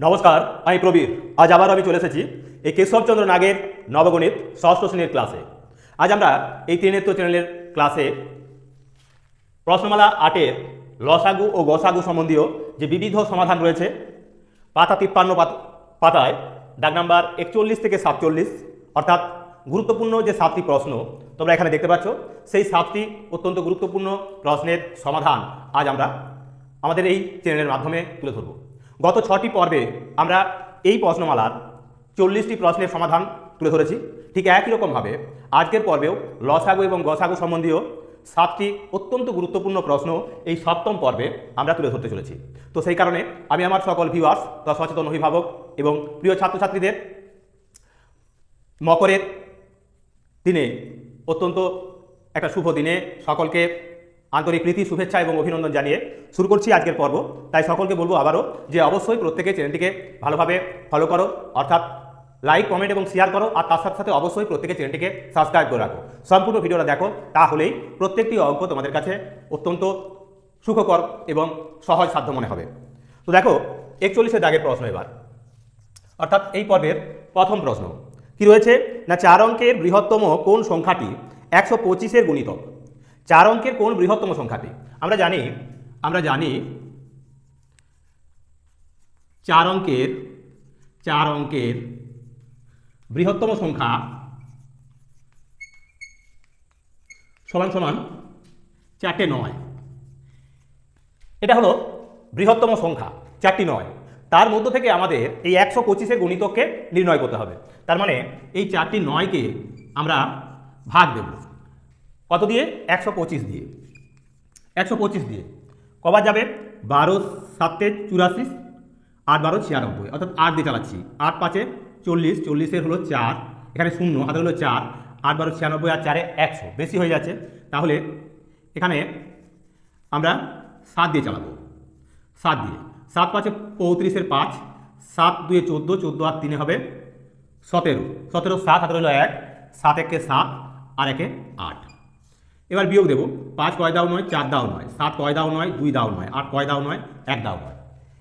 নমস্কার, আমি প্রবীর। আজ আবার আমি চলে এসেছি এই কেশবচন্দ্র নাগের নবগণিত ষষ্ঠ শ্রেণির ক্লাসে। আজ আমরা এই ত্রিনেত্র চ্যানেলের ক্লাসে প্রশ্নমালা আটের লসাগু ও গসাগু সম্বন্ধীয় যে বিবিধ সমাধান রয়েছে, পাতা তিপ্পান্ন পাত- পাতায়, দাগ নাম্বার একচল্লিশ থেকে সাতচল্লিশ, অর্থাৎ গুরুত্বপূর্ণ যে সাতটি প্রশ্ন তোমরা এখানে দেখতে পাচ্ছ, সেই সাতটি অত্যন্ত গুরুত্বপূর্ণ প্রশ্নের সমাধান আজ আমরা আমাদের এই চ্যানেলের মাধ্যমে তুলে ধরব। গত ছটি পর্বে আমরা এই প্রশ্নমালার চল্লিশটি প্রশ্নের সমাধান তুলে ধরেছি। ঠিক একই রকমভাবে আজকের পর্বেও লসাগু এবং গসাগু সম্বন্ধীয় সাতটি অত্যন্ত গুরুত্বপূর্ণ প্রশ্ন এই সপ্তম পর্বে আমরা তুলে ধরতে চলেছি। তো সেই কারণে আমি আমার সকল ভিউয়ার্স তথা সচেতন অভিভাবক এবং প্রিয় ছাত্রছাত্রীদের মকরের দিনে অত্যন্ত একটা শুভ দিনে সকলকে আন্তরিক প্রীতি, শুভেচ্ছা এবং অভিনন্দন জানিয়ে শুরু করছি আজকের পর্ব। তাই সকলকে বলব আবারও যে অবশ্যই প্রত্যেকে চ্যানেলটিকে ভালোভাবে ফলো করো, অর্থাৎ লাইক কমেন্ট এবং শেয়ার করো, আর তার সাথে সাথে অবশ্যই প্রত্যেকে চ্যানেলটিকে সাবস্ক্রাইব করে রাখো। সম্পূর্ণ ভিডিওটা দেখো, তাহলেই প্রত্যেকটি অঙ্ক তোমাদের কাছে অত্যন্ত সুখকর এবং সহজ সাধ্য মনে হবে। তো দেখো একচল্লিশের দাগের প্রশ্ন এবার। অর্থাৎ এই পর্বের প্রথম প্রশ্ন, কি রয়েছে? না চার অঙ্কের বৃহত্তম কোন সংখ্যাটি একশো পঁচিশের গুণিতক? চার অঙ্কের কোন বৃহত্তম সংখ্যাটি। আমরা জানি আমরা জানি চার অঙ্কের চার অঙ্কের বৃহত্তম সংখ্যা সমান সমান চারটে নয়। এটা হলো বৃহত্তম সংখ্যা, চারটি নয়। তার মধ্য থেকে আমাদের এই একশো পঁচিশের গণিতককে নির্ণয় করতে হবে। তার মানে এই চারটি নয়কে আমরা ভাগ দেব। কত দিয়ে? একশো পঁচিশ দিয়ে। একশো পঁচিশ দিয়ে। কবার যাবে? বারো, সাতে, চুরাশি আট বারো, ছিয়ানব্বই। অর্থাৎ আট দিয়ে চালাচ্ছি। আট পাঁচে চল্লিশ, চল্লিশের হলো চার। এখানে শূন্য, হাতে হলো চার। আট, বারো, ছিয়ানব্বই আর চারে একশো। বেশি হয়ে যাচ্ছে। তাহলে এখানে আমরা সাত দিয়ে চালাবো। সাত দিয়ে। সাত পাঁচে পঁয়ত্রিশের পাঁচ। সাত দুয়ে চোদ্দ চোদ্দ আর তিনে হবে সতেরো। সতেরো, সাত, হাতে হলো এক। সাত একে সাত আর একে আট। এবার বিয়োগ দেবো। পাঁচ কয় দাও নয়, চার দাও নয়, সাত কয় দাও নয়, দুই দাও নয়, আট কয় দাও নয়, এক দাও নয়।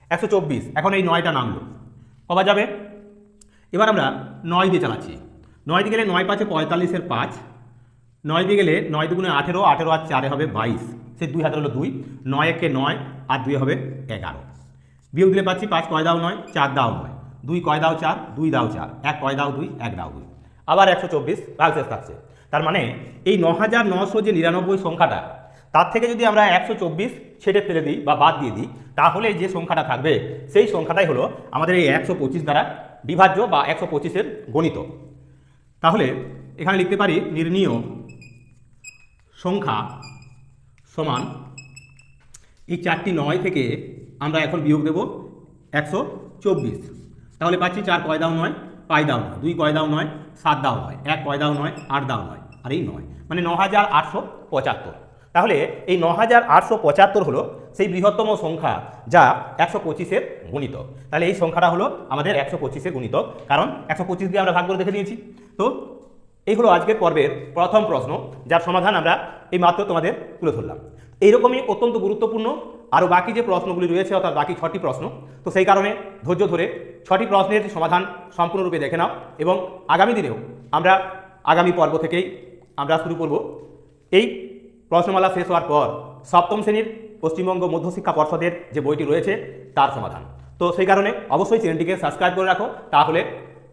একশো চব্বিশ, এখন এই নয়টা নামলো। কবার যাবে? এবার আমরা নয় দিয়ে চালাচ্ছি। নয় দিয়ে গেলে নয় পাঁচে পঁয়তাল্লিশের পাঁচ। নয় দিয়ে গেলে নয় দুগুণে আঠেরো আঠেরো আর চারে হবে বাইশ। সে দুই হাতে হলো দুই। নয় একে নয় আর দুই হবে এগারো। বিয়োগ দিলে পাচ্ছি পাঁচ কয় দাও নয়, চার দাও নয়। দুই কয় দাও চার, দুই দাও চার। এক কয় দাও দুই, এক দাও দুই। আবার একশো চব্বিশ ভাগশেষ থাকছে। তার মানে এই ন হাজার নশো যে নিরানব্বই সংখ্যাটা, তার থেকে যদি আমরা একশো চব্বিশ ছেটে ফেলে দিই বা বাদ দিয়ে দিই, তাহলে যে সংখ্যাটা থাকবে, সেই সংখ্যাটাই হলো আমাদের এই একশো পঁচিশ দ্বারা বিভাজ্য বা একশো পঁচিশের গণিত। তাহলে এখানে লিখতে পারি নির্ণীয় সংখ্যা সমান এই চারটি নয় থেকে আমরা এখন বিয়োগ দেব একশো চব্বিশ। তাহলে পাচ্ছি চার কয় দাও নয়। দাও নয়? দুই কয় দাও নয়, সাত দাও নয়, এক কয় দাও নয়, আট দাও নয়, আর এই নয়। মানে ন হাজার আটশো পঁচাত্তর। তাহলে এই ন হাজার আটশো পঁচাত্তর হলো সেই বৃহত্তম সংখ্যা যা একশো পঁচিশের গুণিতক। তাহলে এই সংখ্যাটা হলো আমাদের একশো পঁচিশের গুণিতক, কারণ একশো পঁচিশ দিয়ে আমরা ভাগ করে দেখে নিয়েছি। তো এই হলো আজকের পর্বের প্রথম প্রশ্ন, যার সমাধান আমরা এই মাত্র তোমাদের তুলে ধরলাম। এইরকমই অত্যন্ত গুরুত্বপূর্ণ। আরও বাকি যে প্রশ্নগুলি রয়েছে, অর্থাৎ বাকি ছটি প্রশ্ন, তো সেই কারণে ধৈর্য ধরে ছটি প্রশ্নের সমাধান সম্পূর্ণরূপে দেখে নাও এবং আগামী দিনেও আমরা আগামী পর্ব থেকেই আমরা শুরু করব। এই প্রশ্নমালা শেষ হওয়ার পর সপ্তম শ্রেণির পশ্চিমবঙ্গ মধ্যশিক্ষা পর্ষদের যে বইটি রয়েছে, তার সমাধান। তো সেই কারণে অবশ্যই চ্যানেলটিকে সাবস্ক্রাইব করে রাখো। তাহলে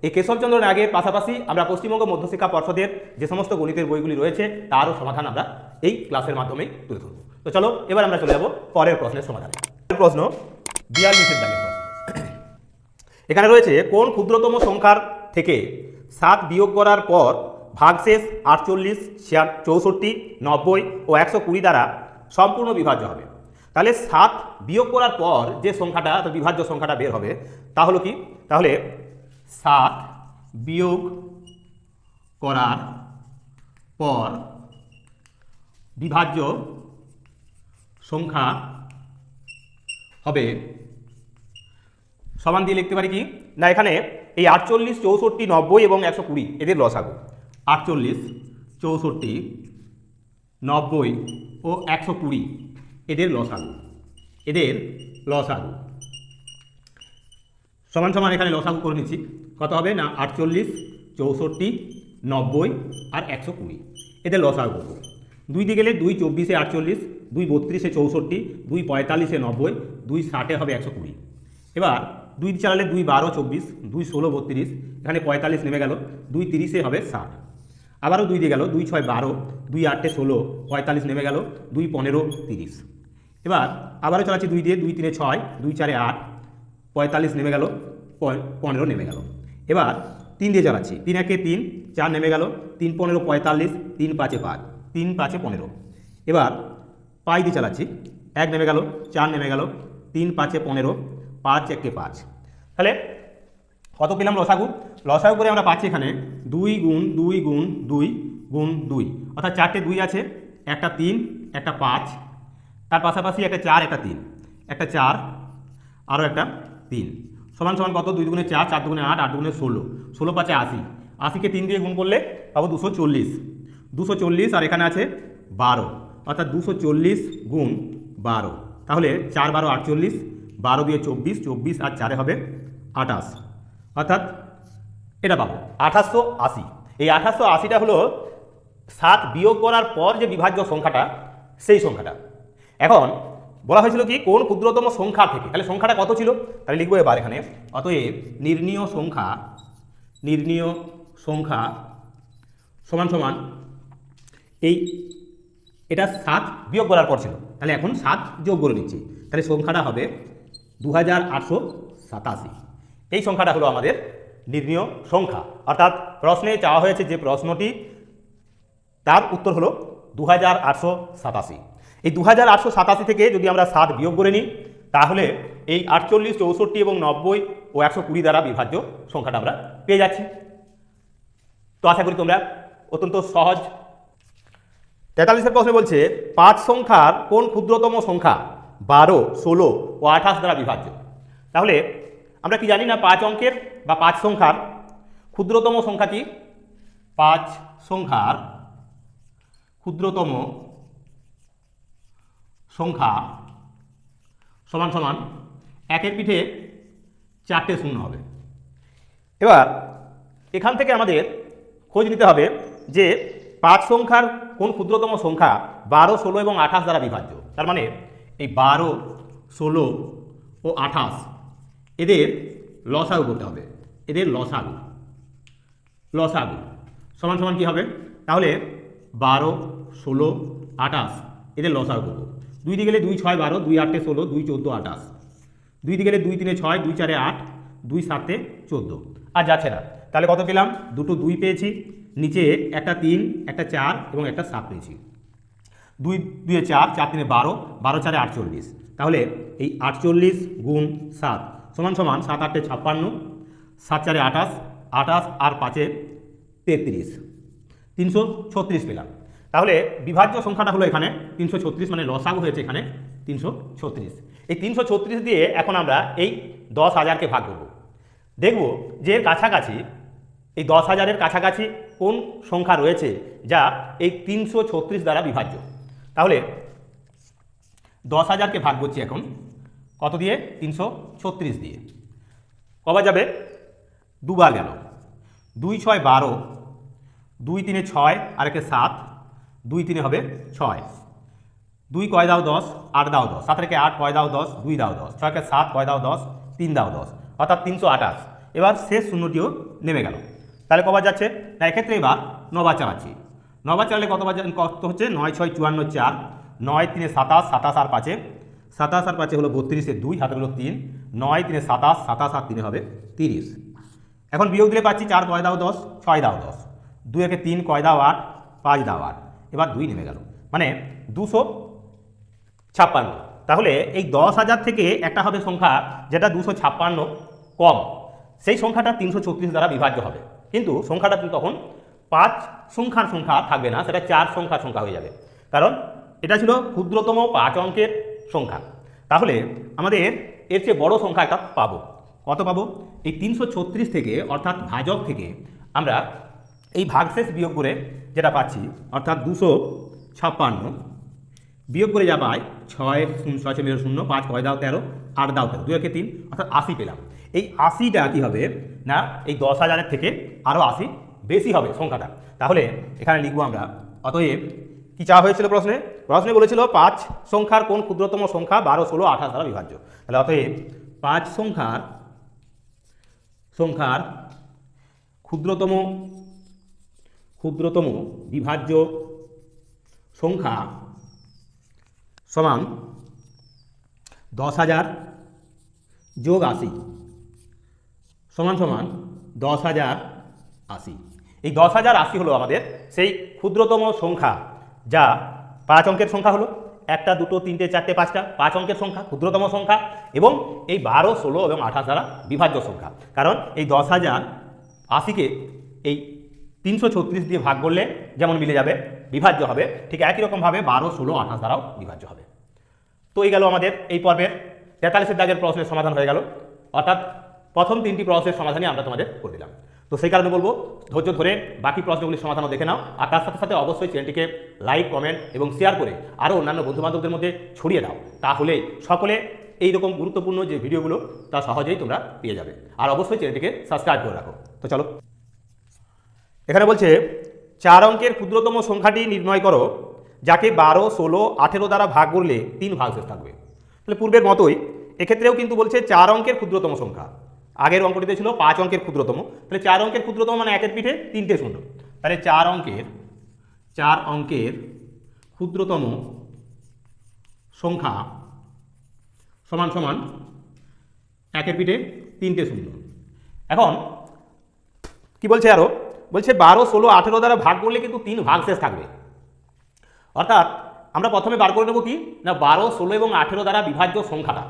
এই কেশবচন্দ্র নাগের পাশাপাশি আমরা পশ্চিমবঙ্গ মধ্যশিক্ষা পর্ষদের যে সমস্ত গণিতের বইগুলি রয়েছে, তারও সমাধান আমরা এই ক্লাসের মাধ্যমেই তুলে ধরবো। তো চলো, এবার আমরা চলে যাব পরের প্রশ্নের সমাধানে। প্রশ্ন, বিয়াল্লিশের দাগের প্রশ্ন। এখানে রয়েছে, কোন ক্ষুদ্রতম সংখ্যার থেকে সাত বিয়োগ করার পর ভাগশেষ আটচল্লিশ ছিয়া চৌষট্টি, নব্বই ও একশো কুড়ি দ্বারা সম্পূর্ণ বিভাজ্য হবে। তাহলে সাত বিয়োগ করার পর যে সংখ্যাটা বিভাজ্য সংখ্যাটা বের হবে, তা হলো কি? তাহলে সাত বিয়োগ করার পর বিভাজ্য সংখ্যা হবে। সমান দিয়ে লিখতে পারি কি? না, এখানে এই আটচল্লিশ, চৌষট্টি, নব্বই এবং একশো কুড়ি, এদের লস লসাগু আটচল্লিশ, চৌষট্টি, নব্বই ও একশো কুড়ি, এদের লস লসাগু এদের লস লসাগু সমান সমান এখানে লস লসাগু করে নিচ্ছি। কত হবে? না, আটচল্লিশ, চৌষট্টি, নব্বই আর একশো কুড়ি, এদের লসাগু করব দুই দিয়ে গেলে দুই, চব্বিশে আটচল্লিশ দুই বত্রিশে চৌষট্টি, দুই পঁয়তাল্লিশে নব্বই, দুই ষাটে হবে একশো কুড়ি। এবার দুই চালালে দুই বারো চব্বিশ, দুই ষোলো বত্রিশ, এখানে পঁয়তাল্লিশ নেমে গেল, দুই তিরিশে হবে ষাট। আবারও দুই দিয়ে গেল, দুই ছয় বারো, দুই আটে ষোলো, পঁয়তাল্লিশ নেমে গেল, দুই পনেরো তিরিশ। এবার আবারও চালাচ্ছি দুই দিয়ে, দুই তিনে ছয়, দুই চারে আট, পঁয়তাল্লিশ নেমে গেল পনেরো নেমে গেল। এবার তিন দিয়ে চালাচ্ছি, তিন একে তিন, চার নেমে গেল, তিন পনেরো পঁয়তাল্লিশ, তিন পাঁচে পাঁচ, তিন পাঁচে পনেরো। এবার পাঁচ দিয়ে চালাচ্ছি। এক নেমে গেল, চার নেমে গেল, তিন পাঁচে পনেরো, পাঁচ একে পাঁচ। তাহলে কত পেলাম লসাগু? লসাগু করে আমরা পাচ্ছি এখানে দুই গুণ দুই গুণ দুই গুণ দুই। অর্থাৎ চারটে দুই আছে, একটা তিন, একটা পাঁচ। তার পাশাপাশি একটা চার, একটা তিন, একটা চার, আরও একটা তিন। সমান সমান কত? দুই দুগুণে চার চার দুগুণে আট আট দুগুণে ষোলো। ষোলো পাঁচে আশি। আশিকে তিন দিয়ে গুণ করলে পাবো দুশো চল্লিশ। দুশো চল্লিশ আর এখানে আছে বারো। অর্থাৎ দুশো চল্লিশ গুণ বারো। তাহলে চার বারো আটচল্লিশ, বারো দিয়ে চব্বিশ চব্বিশ আর চারে হবে আঠাশ। অর্থাৎ এটা পাবো, আঠাশশো আশি। এই আঠাশশো আশিটা হলো সাত বিয়োগ করার পর যে বিভাজ্য সংখ্যাটা, সেই সংখ্যাটা। এখন বলা হয়েছিল কি, কোন ক্ষুদ্রতম সংখ্যা থেকে, তাহলে সংখ্যাটা কত ছিল? তাহলে লিখব এবার এখানে। অতএব নির্ণীয় সংখ্যা নির্ণীয় সংখ্যা সমান সমান এই এটা সাত বিয়োগ করার পর ছিল। তাহলে এখন সাত যোগ করে নিচ্ছি তাহলে সংখ্যাটা হবে দু হাজার আটশো সাতাশি। এই সংখ্যাটা হলো আমাদের নির্ণীয় সংখ্যা। অর্থাৎ প্রশ্নে চাওয়া হয়েছে যে প্রশ্নটি, তার উত্তর হলো দু হাজার আটশো সাতাশি। এই দু হাজার আটশো সাতাশি থেকে যদি আমরা সাত বিয়োগ করে নিই, তাহলে এই আটচল্লিশ, চৌষট্টি এবং নব্বই ও একশো কুড়ি দ্বারা বিভাজ্য সংখ্যাটা আমরা পেয়ে যাচ্ছি। তো আশা করি তোমরা অত্যন্ত সহজ তেতাল্লিশের প্রশ্নে বলছে, পাঁচ সংখ্যার কোন ক্ষুদ্রতম সংখ্যা? বারো, ষোলো ও আঠাশ দ্বারা বিভাজ্য। তাহলে আমরা কি জানি না পাঁচ অঙ্কের বা পাঁচ সংখ্যার? ক্ষুদ্রতম সংখ্যাটি পাঁচ সংখ্যার ক্ষুদ্রতম সংখ্যা সমান সমান একের পিঠে চারটে শূন্য হবে। এবার এখান থেকে আমাদের খোঁজ নিতে হবে যে পাঁচ সংখ্যার কোন ক্ষুদ্রতম সংখ্যা বারো, ষোলো এবং আঠাশ দ্বারা বিভাজ্য? তার মানে এই বারো, ষোলো ও আঠাশ, এদের লসাগু করতে হবে। এদের লসাগু। লসাগু। সমান সমান কী হবে? তাহলে বারো, ষোলো, আঠাশ, এদের লসাগু করব। দুই দিকে গেলে দুই, ছয়, বারো, দুই, আটে, ষোলো, দুই, চোদ্দ, আঠাশ। দুই দিকে গেলে দুই, তিনে, ছয়, দুই, চারে, আট, দুই, সাতে, চোদ্দ। আর যাচ্ছে না। তাহলে কত পেলাম? দুটো দুই পেয়েছি। নিচে একটা তিন, একটা চার এবং একটা সাত পেয়েছি। দুই দুয়ে চার চার তিনে বারো বারো চারে আটচল্লিশ। তাহলে এই আটচল্লিশ গুণ সাত সমান সমান সাত আটে ছাপ্পান্ন, সাত চারে আঠাশ আঠাশ আর পাঁচে তেত্রিশ। তিনশো ছত্রিশ পেলাম। তাহলে বিভাজ্য সংখ্যাটা হলো এখানে তিনশো ছত্রিশ মানে লসাগু হয়েছে এখানে তিনশো ছত্রিশ। এই তিনশো ছত্রিশ দিয়ে এখন আমরা এই দশ হাজারকে ভাগ করব। দেখব যে এর কাছাকাছি, এই দশ হাজারের কাছাকাছি কোন সংখ্যা রয়েছে যা এই তিনশো ছত্রিশ দ্বারা বিভাজ্য? তাহলে দশ হাজারকে ভাগ করছি এখন। কত দিয়ে? তিনশো ছত্রিশ দিয়ে। কবা যাবে? দুবার গেল। দুই ছয় বারো, দুই তিনে ছয় আর একে সাত, দুই তিনে হবে ছয়। দুই কয় দাও দশ, আট দাও দশ। সাত রেখে আট, কয় দাও দশ, দুই দাও দশ। ছয়কে সাত, কয় দাও দশ, তিন দাও দশ। অর্থাৎ তিনশো আঠাশ। এবার শেষ শূন্যটিও নেমে গেল। তাহলে কবার যাচ্ছে? না, এক্ষেত্রে এবার নবার চালাচ্ছি। নবার চালালে কতবার যা- কত হচ্ছে? নয়, ছয়, চুয়ান্ন, চার। নয়, তিনে সাতাশ সাতাশ আর পাঁচে। সাতাশ আর পাঁচে হলো বত্রিশে দুই, হাতে হলো তিন। নয়, তিনে সাতাশ সাতাশ আর তিনে হবে তিরিশ। এখন বিয়োগ দিলে পাচ্ছি চার, কয় দাও দশ? ছয় দাও দশ। দুই, একে তিন, কয় দাও আট? পাঁচ দাও আট। এবার দুই নেমে গেল। মানে দুশো ছাপ্পান্ন। তাহলে এই দশ হাজার থেকে একটা হবে সংখ্যা যেটা দুশো ছাপ্পান্ন কম। সেই সংখ্যাটা তিনশো ছত্রিশ দ্বারা বিভাজ্য হবে। কিন্তু সংখ্যাটা তখন পাঁচ সংখ্যার সংখ্যা থাকবে না, সেটা চার সংখ্যার সংখ্যা হয়ে যাবে। কারণ এটা ছিল ক্ষুদ্রতম পাঁচ অঙ্কের সংখ্যা। তাহলে আমাদের এর চেয়ে বড় সংখ্যা একটা পাবো। কত পাবো? এই তিনশো ছত্রিশ থেকে, অর্থাৎ ভাজক থেকে, আমরা এই ভাগশেষ বিয়োগ করে যেটা পাচ্ছি, অর্থাৎ দুশো ছাপ্পান্ন, বিয়োগ করে যা পাই, ছয় শূন্য, ছয় ছয় শূন্য, পাঁচ, কয় দাও তেরো আট দাও দুই একে তিন, অর্থাৎ আশি পেলাম। এই আশিটা কী হবে? না, এই দশ হাজারের থেকে আরও আশি বেশি হবে সংখ্যাটা। তাহলে এখানে লিখব আমরা, অতএব কি চাওয়া হয়েছিল প্রশ্নে? প্রশ্নে বলেছিল পাঁচ সংখ্যার কোন ক্ষুদ্রতম সংখ্যা বারো, ষোলো, আঠাশ দ্বারা বিভাজ্য। তাহলে অতএব পাঁচ সংখ্যার সংখ্যার ক্ষুদ্রতম ক্ষুদ্রতম বিভাজ্য সংখ্যা সমান দশ হাজার যোগ আশি। সমান সমান দশ হাজার আশি। এই দশ হাজার আশি হলো আমাদের সেই ক্ষুদ্রতম সংখ্যা, যা পাঁচ অঙ্কের সংখ্যা হলো। একটা, দুটো, তিনটে, চারটে, পাঁচটা, পাঁচ অঙ্কের সংখ্যা, ক্ষুদ্রতম সংখ্যা এবং এই বারো, ষোলো এবং আঠাশ দ্বারা বিভাজ্য সংখ্যা। কারণ এই দশ হাজার আশিকে এই তিনশো ছত্রিশ দিয়ে ভাগ করলে যেমন মিলে যাবে, বিভাজ্য হবে, ঠিক একই রকমভাবে বারো, ষোলো, আঠাশ দ্বারাও বিভাজ্য হবে। তো এই গেল আমাদের এই পর্বের তেতাল্লিশের দাগের প্রশ্নের সমাধান হয়ে গেল। অর্থাৎ প্রথম তিনটি প্রশ্নের সমাধানই আমরা তোমাদের করে দিলাম। তো সেই কারণে বলব, ধৈর্য ধরে বাকি প্রশ্নগুলির সমাধানও দেখে নাও আর তার সাথে সাথে অবশ্যই চ্যানেলটিকে লাইক, কমেন্ট এবং শেয়ার করে আরও অন্যান্য বন্ধুবান্ধবদের মধ্যে ছড়িয়ে দাও। তাহলে সকলে এই রকম গুরুত্বপূর্ণ যে ভিডিওগুলো, তা সহজেই তোমরা পেয়ে যাবে। আর অবশ্যই চ্যানেলটিকে সাবস্ক্রাইব করে রাখো। তো চলো। এখানে বলছে, চার অঙ্কের ক্ষুদ্রতম সংখ্যাটি নির্ণয় করো। যাকে বারো, ষোলো, আঠেরো দ্বারা ভাগ করলে তিন ভাগ শেষ থাকবে। তাহলে পূর্বের মতোই, এক্ষেত্রেও কিন্তু বলছে চার অঙ্কের ক্ষুদ্রতম সংখ্যা। আগের অঙ্কটিতে ছিল পাঁচ অঙ্কের ক্ষুদ্রতম। তাহলে চার অঙ্কের ক্ষুদ্রতম মানে একের পিঠে তিনটে শূন্য। তাহলে চার অঙ্কের চার অঙ্কের ক্ষুদ্রতম সংখ্যা সমান সমান একের পিঠে তিনটে শূন্য। এখন কি বলছে আরও? বলছে বারো, ষোলো, আঠেরো দ্বারা ভাগ করলে কিন্তু তিন ভাগ শেষ থাকবে। অর্থাৎ আমরা প্রথমে বার করে নেব কি? না, বারো, ষোলো এবং আঠেরো দ্বারা বিভাজ্য সংখ্যাটা।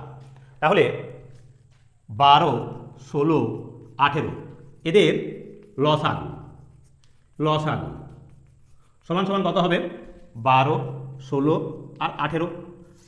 তাহলে বারো, ষোলো, আঠেরো, এদের লসাগু। লসাগু। সমান সমান কত হবে? বারো, ষোলো আর আঠেরো।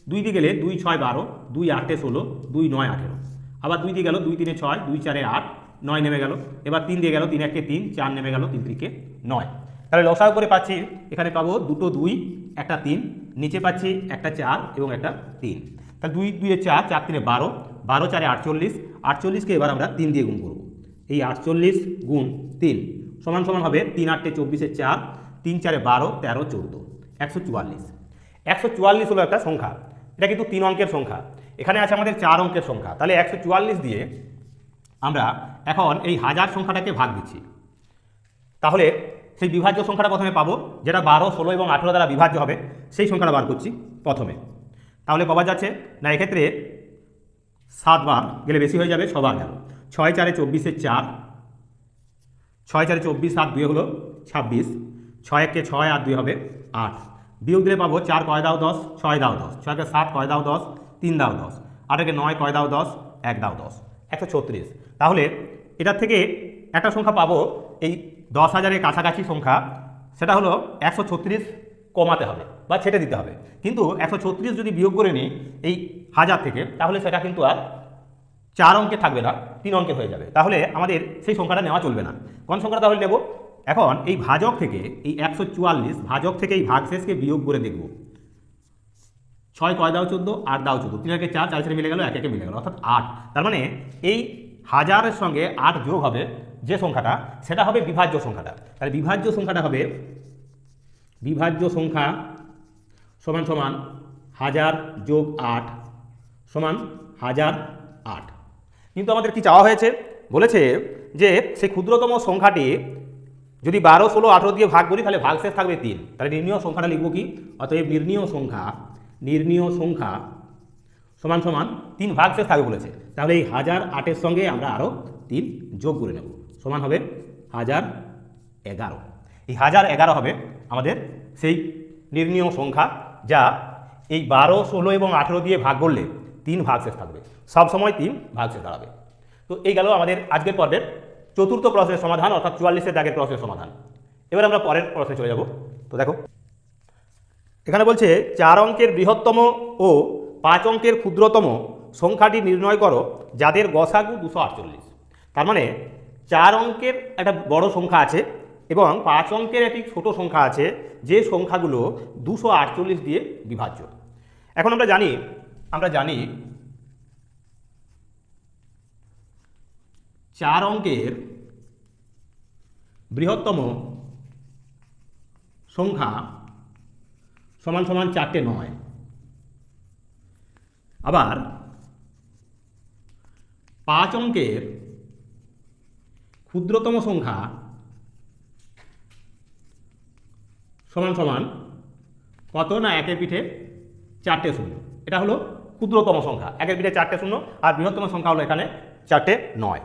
দুই দিয়ে গেলে দুই ছয় বারো, দুই আটে ষোলো, দুই নয় আঠেরো। আবার দুই দিয়ে গেল দুই তিনে ছয়, দুই চারে আট, নয় নেমে গেল। এবার তিন দিয়ে গেল তিন একে তিন, চার নেমে গেল তিন তিরিকে নয়। তাহলে লসাগু করে পাচ্ছি, এখানে পাবো দুটো দুই, একটা তিন, নিচে পাচ্ছি একটা চার এবং একটা তিন। তাহলে দুই, দুইয়ে চার চার তিনে বারো বারো চারে আটচল্লিশ, আটচল্লিশকে এবার আমরা তিন দিয়ে গুণ করব। এই আটচল্লিশ গুণ তিন, সমান সমান হবে তিন আটটে চব্বিশে চার, তিন চারে বারো, তেরো, চৌদ্দ, একশো চুয়াল্লিশ। একশো চুয়াল্লিশ হলো একটা সংখ্যা, এটা কিন্তু তিন অঙ্কের সংখ্যা। এখানে আছে আমাদের চার অঙ্কের সংখ্যা, তাহলে একশো চুয়াল্লিশ দিয়ে আমরা এখন এই হাজার সংখ্যাটাকে ভাগ দিচ্ছি। তাহলে সেই বিভাজ্য সংখ্যাটা প্রথমে পাবো, যেটা বারো, ষোলো এবং আঠেরো দ্বারা বিভাজ্য হবে, সেই সংখ্যাটা বার করছি প্রথমে। তাহলে পাওয়া যাচ্ছে, না, এক্ষেত্রে সাতবার গেলে বেশি হয়ে যাবে ছবার গেল। ছয় চারে চব্বিশে চার, ছয় চারে চব্বিশ, সাত দুই হলো ছাব্বিশ, ছয় একে ছয় আর দুই হবে আট। বিয়োগ দিলে পাবো চার কয় দাও দশ, ছয় দাও দশ ছয়কে সাত কয় দাও দশ, তিন দাও দশ আটকে নয় কয় দাও দশ, এক দাও দশ, একশো তাহলে এটার থেকে একটা সংখ্যা পাবো এই দশ হাজারের কাছাকাছি সংখ্যা, সেটা হলো একশো ছত্রিশ কমাতে হবে বা ছেটে দিতে হবে। কিন্তু একশো ছত্রিশ যদি বিয়োগ করে নিই এই হাজার থেকে, তাহলে সেটা কিন্তু আর চার অঙ্কে থাকবে না, তিন অঙ্কে হয়ে যাবে। তাহলে আমাদের সেই সংখ্যাটা নেওয়া চলবে না। কোন সংখ্যাটা তাহলে নেব? এখন এই ভাজক থেকে এই একশো চুয়াল্লিশ ভাজক থেকে এই ভাগশেষকে বিয়োগ করে দেখব। ছয় কয় দাও চোদ্দ, আট দাও চোদ্দ। তিন একে চার চার চারে মিলে গেল, এক একে মিলে গেল, অর্থাৎ আট। তার মানে এই হাজারের সঙ্গে আট যোগ হবে যে সংখ্যাটা, সেটা হবে বিভাজ্য সংখ্যাটা। তাহলে বিভাজ্য সংখ্যাটা হবে, বিভাজ্য সংখ্যা সমান সমান হাজার যোগ আট সমান হাজার আট। কিন্তু আমাদের কি চাওয়া হয়েছে? বলেছে যে সেই ক্ষুদ্রতম সংখ্যাটি যদি বারো, ষোলো, আঠেরো দিয়ে ভাগ করি, তাহলে ভাগশেষ থাকবে তিন। তাহলে নির্ণীয় সংখ্যাটা লিখব কি? অতএব নির্ণীয় সংখ্যা নির্ণীয় সংখ্যা সমান সমান তিন ভাগ শেষ থাকবে বলেছে। তাহলে এই হাজার আটের সঙ্গে আমরা আরও তিন যোগ করে নেব। সমান হবে হাজার এগারো। এই হাজার এগারো হবে আমাদের সেই নির্ণীয় সংখ্যা যা এই বারো, ষোলো এবং আঠেরো দিয়ে ভাগ করলে তিন ভাগ শেষ থাকবে। সব সময় তিন ভাগ শেষ দাঁড়াবে। তো এই গেল আমাদের আজকের পর্বের চতুর্থ প্রশ্নের সমাধান, অর্থাৎ চুয়াল্লিশের দাগের প্রশ্নের সমাধান। এবার আমরা পরের প্রশ্নে চলে যাব। তো দেখো, এখানে বলছে, চার অঙ্কের বৃহত্তম ও পাঁচ অঙ্কের ক্ষুদ্রতম সংখ্যাটি নির্ণয় করো যাদের গসাগু দুশো আটচল্লিশ। তার মানে চার অঙ্কের একটা বড় সংখ্যা আছে এবং পাঁচ অঙ্কের একটি ছোট সংখ্যা আছে, যে সংখ্যাগুলো দুশো আটচল্লিশ দিয়ে বিভাজ্য। এখন আমরা জানি আমরা জানি চার অঙ্কের বৃহত্তম সংখ্যা সমান সমান চারটে নয়। আবার পাঁচ অঙ্কের ক্ষুদ্রতম সংখ্যা সমান সমান কত না একের পিঠে চারটে শূন্য? এটা হলো ক্ষুদ্রতম সংখ্যা। একের পিঠে চারটে শূন্য আর বৃহত্তম সংখ্যা হলো এখানে চারটে নয়।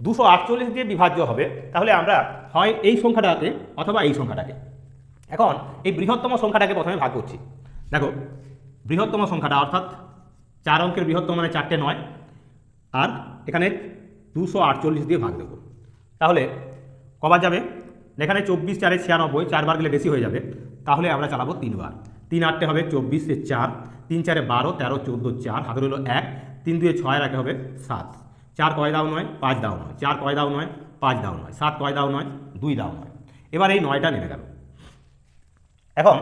দুশো আটচল্লিশ দিয়ে বিভাজ্য হবে, তাহলে আমরা হয় এই সংখ্যাটাকে অথবা এই সংখ্যাটাকে। এখন এই বৃহত্তম সংখ্যাটাকে প্রথমে ভাগ করছি। দেখো, বৃহত্তম সংখ্যাটা অর্থাৎ চার অঙ্কের বৃহত্তম মানে চারটে নয়, আর এখানে দুশো আটচল্লিশ দিয়ে ভাগ দেবো। তাহলে কবার যাবে? এখানে চব্বিশ চারে ছিয়ানব্বই, চারবার গেলে বেশি হয়ে যাবে। তাহলে আমরা চালাবো তিনবার। তিন আটটে হবে চব্বিশে চার, তিন চারে বারো, তেরো, চোদ্দ, চার হাতে হলো এক, তিন দুয়ে ছয় রাখে হবে সাত। চার কয় দাও নয়, পাঁচ দাও নয়। চার কয় দাও নয়, পাঁচ দাও নয়। সাত কয় দাও নয়, দুই দাও নয়। এবার এই নয়টা নেমে গেল। এখন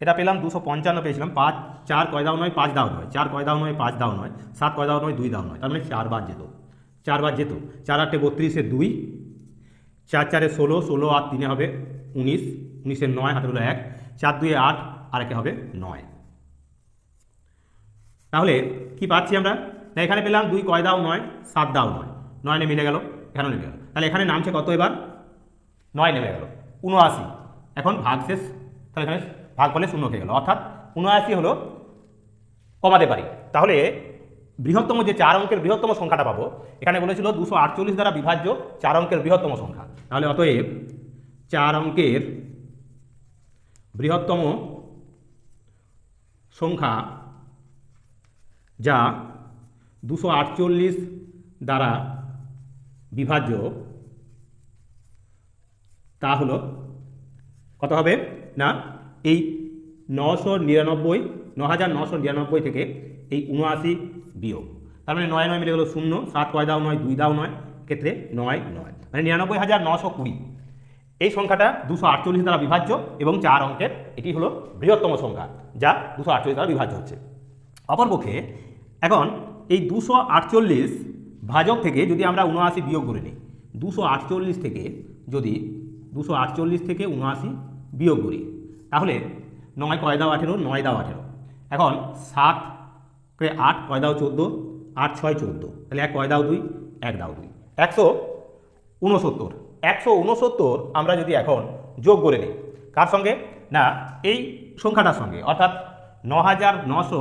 এটা পেলাম দুশো পঞ্চান্ন, পেয়েছিলাম পাঁচ, চার কয় দাও নয়, পাঁচ দাও নয়। চার কয় দাও নয়, পাঁচ দাও নয়। সাত কয় দাও নয়, দুই দাও নয়। তার মানে চারবার যেত। চারবার যেত চার আটটে বত্রিশে দুই, চার চারে ষোলো ষোলো আর তিনে হবে উনিশ, উনিশের নয় হাতে হলো এক, চার দুয়ে আট, আর একে হবে নয়। তাহলে কি পাচ্ছি আমরা? না, এখানে পেলাম দুই, কয় দাও নয়, সাত দাও নয়। নয় মিলে গেল, এখানেও নেমে গেল। তাহলে এখানে নামছে কত এবার? নয় নেমে গেল। উনআশি। এখন ভাগ শেষ। তাহলে এখানে ভাগ করলে শূন্য হয়ে গেল। অর্থাৎ উনআশি হলো কমাতে পারি। তাহলে বৃহত্তম যে চার অঙ্কের বৃহত্তম সংখ্যাটা পাবো, এখানে বলেছিল দুশো আটচল্লিশ দ্বারা বিভাজ্য চার অঙ্কের বৃহত্তম সংখ্যা। তাহলে অতএব চার অঙ্কের বৃহত্তম সংখ্যা যা দুশো আটচল্লিশ দ্বারা বিভাজ্য, তা হলো কত হবে? না, এই নশো নিরানব্বই ন হাজার নশো নিরানব্বই থেকে এই উনআশি বিয়োগ। তার মানে নয় নয় মিলে গেলো শূন্য, সাত কয় দাও নয়, দুই দাও নয়, ক্ষেত্রে নয় নয়। মানে নিরানব্বই হাজার নশো কুড়ি। এই সংখ্যাটা দুশো আটচল্লিশ দ্বারা বিভাজ্য এবং চার অঙ্কের এটি হলো বৃহত্তম সংখ্যা, যা দুশো আটচল্লিশ দ্বারা বিভাজ্য হচ্ছে। অপরপক্ষে এখন এই দুশো আটচল্লিশ ভাজক থেকে যদি আমরা উনআশি বিয়োগ করে নিই, দুশো আটচল্লিশ থেকে যদি দুশো আটচল্লিশ থেকে উনআশি বিয়োগ করি, তাহলে নয় কয় দাও আঠেরো, নয় দাও আঠেরো। এখন সাত আট, কয় দাও চোদ্দ? আট, ছয়, চোদ্দ। তাহলে এক, কয় দাও দুই? এক দাও দুই। একশো উনসত্তর একশো উনসত্তর আমরা যদি এখন যোগ করে নিই, কার সঙ্গে? না, এই সংখ্যাটার সঙ্গে। অর্থাৎ ন হাজার নশো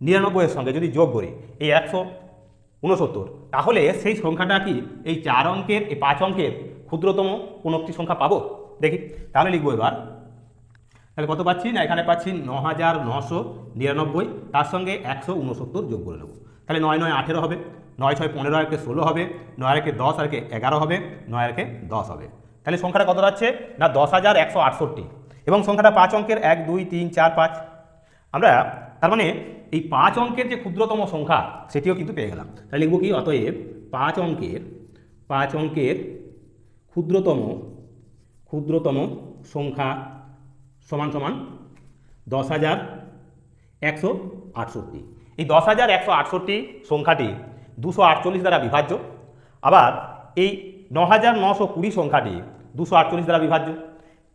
নিরানব্বইয়ের সঙ্গে যদি যোগ করি, এই একশো উনসত্তর তাহলে সেই সংখ্যাটা কি? এই চার অঙ্কের, এই পাঁচ অঙ্কের ক্ষুদ্রতম কোন একটি সংখ্যা পাবো? দেখি, তাহলে লিখব এবার তাহলে কত পাচ্ছি? না, এখানে পাচ্ছি ন হাজার নশো নিরানব্বই, তার সঙ্গে একশো উনসত্তর যোগ করে নেব। তাহলে নয় নয় আঠেরো হবে, নয় ছয় পনেরো আর একে ষোলো হবে, নয় আর একে দশ আর একে এগারো হবে, নয় আর একে দশ হবে। তাহলে সংখ্যাটা কত যাচ্ছে? না, দশ হাজার একশো আটষট্টি। এবং সংখ্যাটা পাঁচ অঙ্কের এক, দুই, তিন, চার, পাঁচ। আমরা তার মানে এই পাঁচ অঙ্কের যে ক্ষুদ্রতম সংখ্যা, সেটিও কিন্তু পেয়ে গেলাম। তাহলে লিখব কি? অতএব পাঁচ অঙ্কের পাঁচ অঙ্কের ক্ষুদ্রতম ক্ষুদ্রতম সংখ্যা সমান সমান দশ হাজার একশো আটষট্টি। এই দশ হাজার একশো আটষট্টি সংখ্যাটি দুশো আটচল্লিশ দ্বারা বিভাজ্য। আবার এই ন হাজার নশো কুড়ি সংখ্যাটি দুশো আটচল্লিশ দ্বারা বিভাজ্য।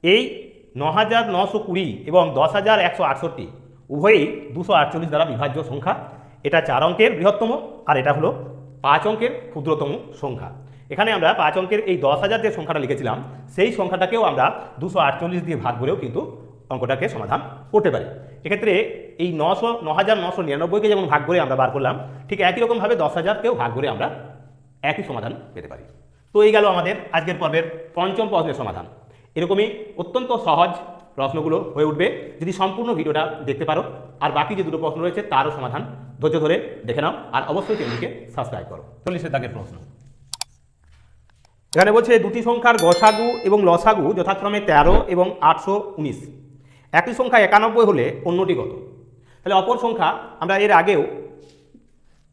এই ন হাজার নশো কুড়ি এবং দশ হাজার একশো আটষট্টি উভয়ই দুশো আটচল্লিশ দ্বারা বিভাজ্য সংখ্যা। এটা চার অঙ্কের বৃহত্তম আর এটা হলো পাঁচ অঙ্কের ক্ষুদ্রতম সংখ্যা। এখানে আমরা পাঁচ অঙ্কের এই দশ হাজার যে সংখ্যাটা লিখেছিলাম, সেই সংখ্যাটাকেও আমরা দুশো আটচল্লিশ দিয়ে ভাগ করেও কিন্তু অঙ্কটাকে সমাধান করতে পারি। এক্ষেত্রে এই নশো ন হাজার নশো নিরানব্বইকে যেমন ভাগ করে আমরা বার করলাম, ঠিক একই রকমভাবে দশ হাজারকেও ভাগ করে আমরা একই সমাধান পেতে পারি। তো এই গেল আমাদের আজকের পর্বের পঞ্চম প্রশ্নের সমাধান। এরকমই অত্যন্ত সহজ প্রশ্নগুলো হয়ে উঠবে। যদি সম্পূর্ণ ভিডিওটা দেখতে পারো, আর বাকি যে দুটো প্রশ্ন রয়েছে তারও সমাধান ধৈর্য ধরে দেখে নাও, আর অবশ্যই চ্যানেলটিকে সাবস্ক্রাইব করো। চল্লিশের দাগের প্রশ্ন। এখানে বলছে দুটি সংখ্যার গসাগু এবং লসাগু যথাক্রমে তেরো এবং আটশো উনিশ। একই সংখ্যা একানব্বই হলে অন্যটি কত? তাহলে অপর সংখ্যা আমরা এর আগেও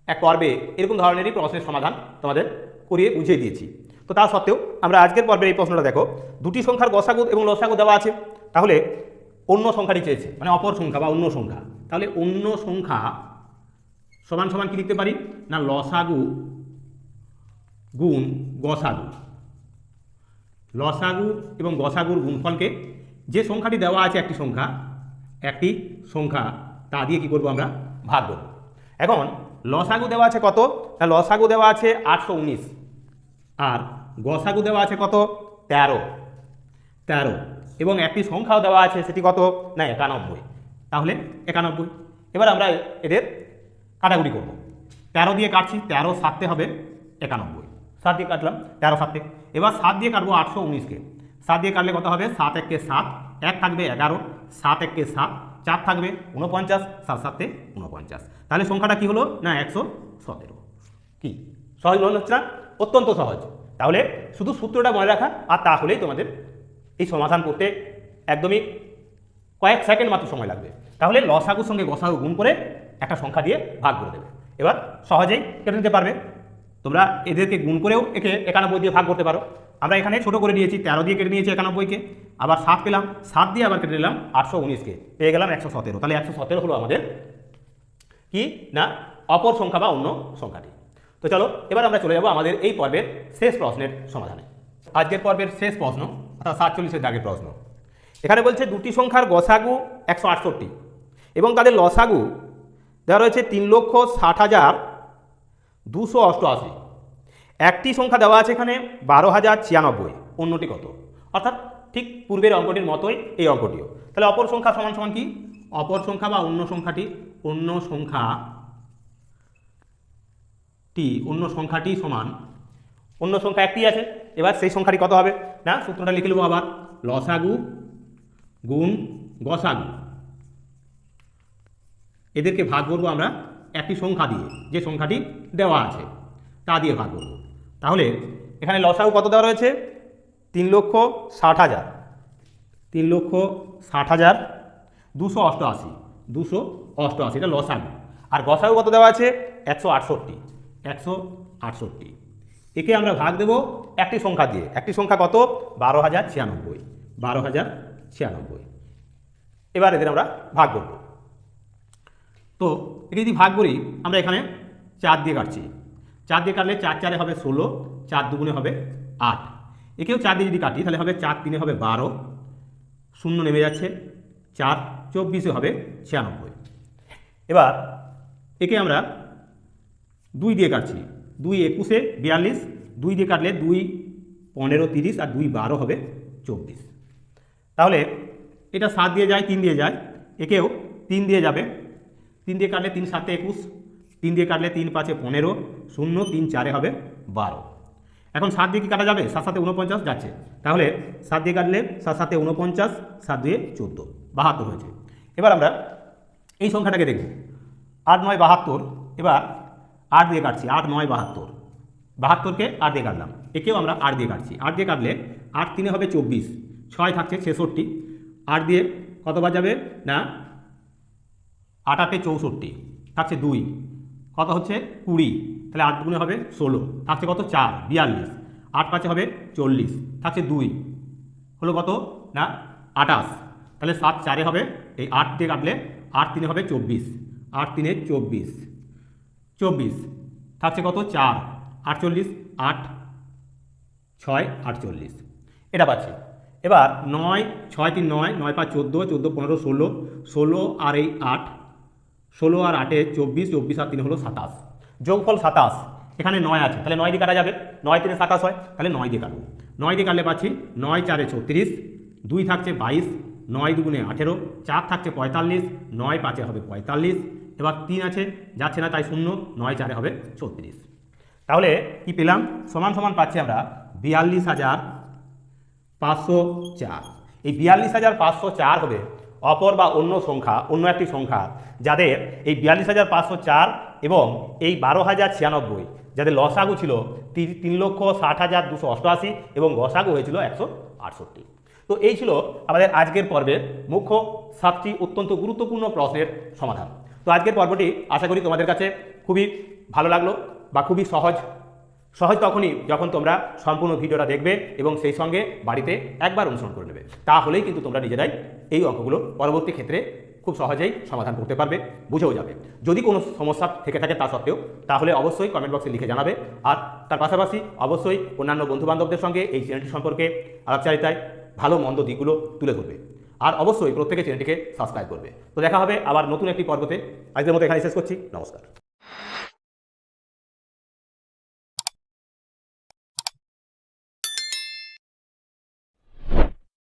এক পর্বে এরকম ধরনেরই প্রশ্নের সমাধান তোমাদের করিয়ে বুঝিয়ে দিয়েছি। তো তা সত্ত্বেও আমরা আজকের পর্বের এই প্রশ্নটা দেখো, দুটি সংখ্যার গসাগু এবং লসাগু দেওয়া আছে, তাহলে অন্য সংখ্যাটি চেয়েছে মানে অপর সংখ্যা বা অন্য সংখ্যা। তাহলে অন্য সংখ্যা সমান সমান কি লিখতে পারি? না লসাগু গুণ গসাগু। লসাগু এবং গসাগুর গুণফলকে যে সংখ্যাটি দেওয়া আছে একটি সংখ্যা একটি সংখ্যা, তা দিয়ে কি করব আমরা? ভাগ করব। এখন লসাগু দেওয়া আছে কত? না লসাগু দেওয়া আছে আটশো উনিশ। আর গসাগু দেওয়া আছে কত? তেরো। তেরো। এবং একটি সংখ্যাও দেওয়া আছে, সেটি কত? না, একানব্বই। তাহলে একানব্বই। এবার আমরা এদের কাটাকুটি করব। তেরো দিয়ে কাটছি, তেরো সাততে হবে একানব্বই। সাত দিয়ে কাটলাম, তেরো সাততে এবার সাত দিয়ে কাটবো আটশো উনিশকে। সাত দিয়ে কাটলে কত হবে? সাত এককে সাত, এক থাকবে এগারো, সাত এককে সাত, চার থাকবে উনপঞ্চাশ সাত সাতে উনপঞ্চাশ তাহলে সংখ্যাটা কি হলো? না, একশো সতেরো। কি? সহজ মনে হচ্ছে না অত্যন্ত সহজ। তাহলে শুধু সূত্রটা মনে রাখা আর তাহলেই তোমাদের এই সমাধান করতে একদমই কয়েক সেকেন্ড মাত্র সময় লাগবে। তাহলে লসাগুর সঙ্গে গসাগু গুণ করে একটা সংখ্যা দিয়ে ভাগ করে দেবে। এবার সহজেই কেটে নিতে পারবে। তোমরা এদেরকে গুণ করেও একে একানব্বই দিয়ে ভাগ করতে পারো। আমরা এখানে ছোট করে নিয়েছি, তেরো দিয়ে কেটে নিয়েছি একানব্বইকে। আবার সাত পেলাম, সাত দিয়ে আবার কেটে নিলাম আটশো উনিশকে। পেয়ে গেলাম একশো সতেরো। তাহলে একশো সতেরো হলো আমাদের কি না? অপর সংখ্যা বা অন্য সংখ্যাটি। তো চলো, এবার আমরা চলে যাব আমাদের এই পর্বের শেষ প্রশ্নের সমাধানে। আজকের পর্বের শেষ প্রশ্ন, অর্থাৎ সাতচল্লিশের দাগের প্রশ্ন। এখানে বলছে, দুটি সংখ্যার গসাগু একশো আটষট্টি এবং তাদের লসাগু, দেওয়া রয়েছে তিন লক্ষ ষাট হাজার দুশো অষ্টআশি। একটি সংখ্যা দেওয়া আছে এখানে বারো হাজার ছিয়ানব্বই। অন্যটি কত? অর্থাৎ ঠিক পূর্বের অঙ্কটির মতোই এই অঙ্কটিও। তাহলে অপর সংখ্যা সমান সমান কি? অপর সংখ্যা বা অন্য সংখ্যাটি, অন্য সংখ্যা টি অন্য সংখ্যাটি সমান। অন্য সংখ্যা একটি আছে, এবার সেই সংখ্যাটি কত হবে? না, সূত্রটা লিখে নেব আবার। লসাগু গুণ গসাগু। এদেরকে ভাগ করব আমরা একটি সংখ্যা দিয়ে, যে সংখ্যাটি দেওয়া আছে, তা দিয়ে ভাগ করব। তাহলে এখানে লসাগু কত দেওয়া রয়েছে? তিন লক্ষ ষাট হাজার। তিন লক্ষ ষাট হাজার দুশো অষ্টআশি দুশো অষ্টআশি, এটা লসাগু। আর গসাগু কত দেওয়া আছে? একশো আটষট্টি একশো আটষট্টি। একে আমরা ভাগ দেব একটি সংখ্যা দিয়ে। একটি সংখ্যা কত? বারো হাজার ছিয়ানব্বই, বারো হাজার ছিয়ানব্বই। এবার এদের আমরা ভাগ করব। তো একে যদি ভাগ করি, আমরা এখানে চার দিয়ে কাটছি। চার দিয়ে কাটলে চার চারে হবে ষোলো, চার দুগুণে হবে আট। একেও চার দিয়ে যদি কাটি, তাহলে হবে চার তিনে হবে বারো, শূন্য নেমে যাচ্ছে, চার চব্বিশে হবে ছিয়ানব্বই। এবার একে আমরা দুই দিয়ে কাটছি, দুই একুশে বিয়াল্লিশ, দুই দিয়ে কাটলে দুই পনেরো তিরিশ আর দুই বারো হবে চব্বিশ। তাহলে এটা সাত দিয়ে যায়, তিন দিয়ে যায়, একেও তিন দিয়ে যাবে। তিন দিয়ে কাটলে তিন সাতে একুশ তিন দিয়ে কাটলে তিন পাঁচে পনেরো, শূন্য তিন চারে হবে বারো। এখন সাত দিয়ে কি কাটা যাবে? সাত সাথে উনপঞ্চাশ যাচ্ছে। তাহলে সাত দিয়ে কাটলে সাত সাথে উনপঞ্চাশ সাত দিয়ে চোদ্দ, বাহাত্তর হয়েছে। এবার আমরা এই সংখ্যাটাকে দেখব। আট নয় বাহাত্তর, এবার আট দিয়ে কাটছি, আট নয় বাহাত্তর। বাহাত্তরকে আট দিয়ে কাটলাম। একেও আমরা আট দিয়ে কাটছি। আট দিয়ে কাটলে আট তিনে হবে চব্বিশ, ছয় থাকছে ছেষট্টি। আট দিয়ে কতবার যাবে? না, আট আটে চৌষট্টি, থাকছে দুই। কত হচ্ছে? কুড়ি। তাহলে আট গুণে হবে ষোলো। থাকছে কত? চার, বিয়াল্লিশ। আট পাঁচে হবে চল্লিশ। থাকছে দুই। হলো কত? না আটাশ তাহলে সাত চারে হবে, এই আট দিয়ে কাটলে আট তিনে হবে চব্বিশ। আট তিনে চব্বিশ। চব্বিশ। থাকছে কত? চার। আটচল্লিশ, আট, ছয়, আটচল্লিশ। এটা পাচ্ছি। এবার নয়, ছয় তিন নয় নয় পাঁচ চোদ্দ চোদ্দ পনেরো, ষোলো। ষোলো আর এই আট ষোলো আর আটে চব্বিশ চব্বিশ আর তিন হলো সাতাশ। যোগফল সাতাশ, এখানে নয় আছে। তাহলে নয় দিয়ে কাটা যাবে? নয় তিনে সাতাশ হয়, তাহলে নয় দিয়ে কাটবো। নয় দিয়ে কাটলে পাচ্ছি, নয় চারে ছত্রিশ, দুই থাকছে বাইশ, নয় দুগুণে আঠেরো, চার থাকছে পঁয়তাল্লিশ, নয় পাঁচে হবে পঁয়তাল্লিশ, এবার তিন আছে, যাচ্ছে না তাই শূন্য, নয় চারে হবে ছত্রিশ। তাহলে কি পেলাম? সমান সমান পাচ্ছি আমরা বিয়াল্লিশ হাজার পাঁচশো চার। এই বিয়াল্লিশ হাজার পাঁচশো চার হবে অপর বা অন্য সংখ্যা, অন্য একটি সংখ্যা, যাদের এই বিয়াল্লিশ হাজার পাঁচশো চার এবং এই বারো হাজার ছিয়ানব্বই, যাদের লসাগু ছিল তিন লক্ষ ষাট হাজার দুশো অষ্টআশি এবং গসাগু হয়েছিল একশো আটষট্টি। তো এই ছিল আমাদের আজকের পর্বের মুখ্য সাতটি অত্যন্ত গুরুত্বপূর্ণ প্রশ্নের সমাধান। তো আজকের পর্বটি আশা করি তোমাদের কাছে খুবই ভালো লাগল বা খুবই সহজ সহজ তখনই যখন তোমরা সম্পূর্ণ ভিডিওটা দেখবে এবং সেই সঙ্গে বাড়িতে একবার অনুসরণ করে নেবে। তাহলেই কিন্তু তোমরা নিজেরাই এই অঙ্কগুলো পরবর্তী ক্ষেত্রে খুব সহজেই সমাধান করতে পারবে, বুঝেও যাবে। যদি কোনো সমস্যা থেকে থাকে তা সত্ত্বেও, তাহলে অবশ্যই কমেন্ট বক্সে লিখে জানাবে। আর তার পাশাপাশি অবশ্যই অন্যান্য বন্ধুবান্ধবদের সঙ্গে এই চ্যানেলটি সম্পর্কে আলাপচারিতায় ভালো মন্দ দিকগুলো তুলে ধরবে। আর অবশ্যই প্রত্যেকে চ্যানেলটিকে সাবস্ক্রাইব করবে। তো দেখা হবে আবার নতুন একটি পর্বতে। আজকের মতো এখানে শেষ করছি। নমস্কার।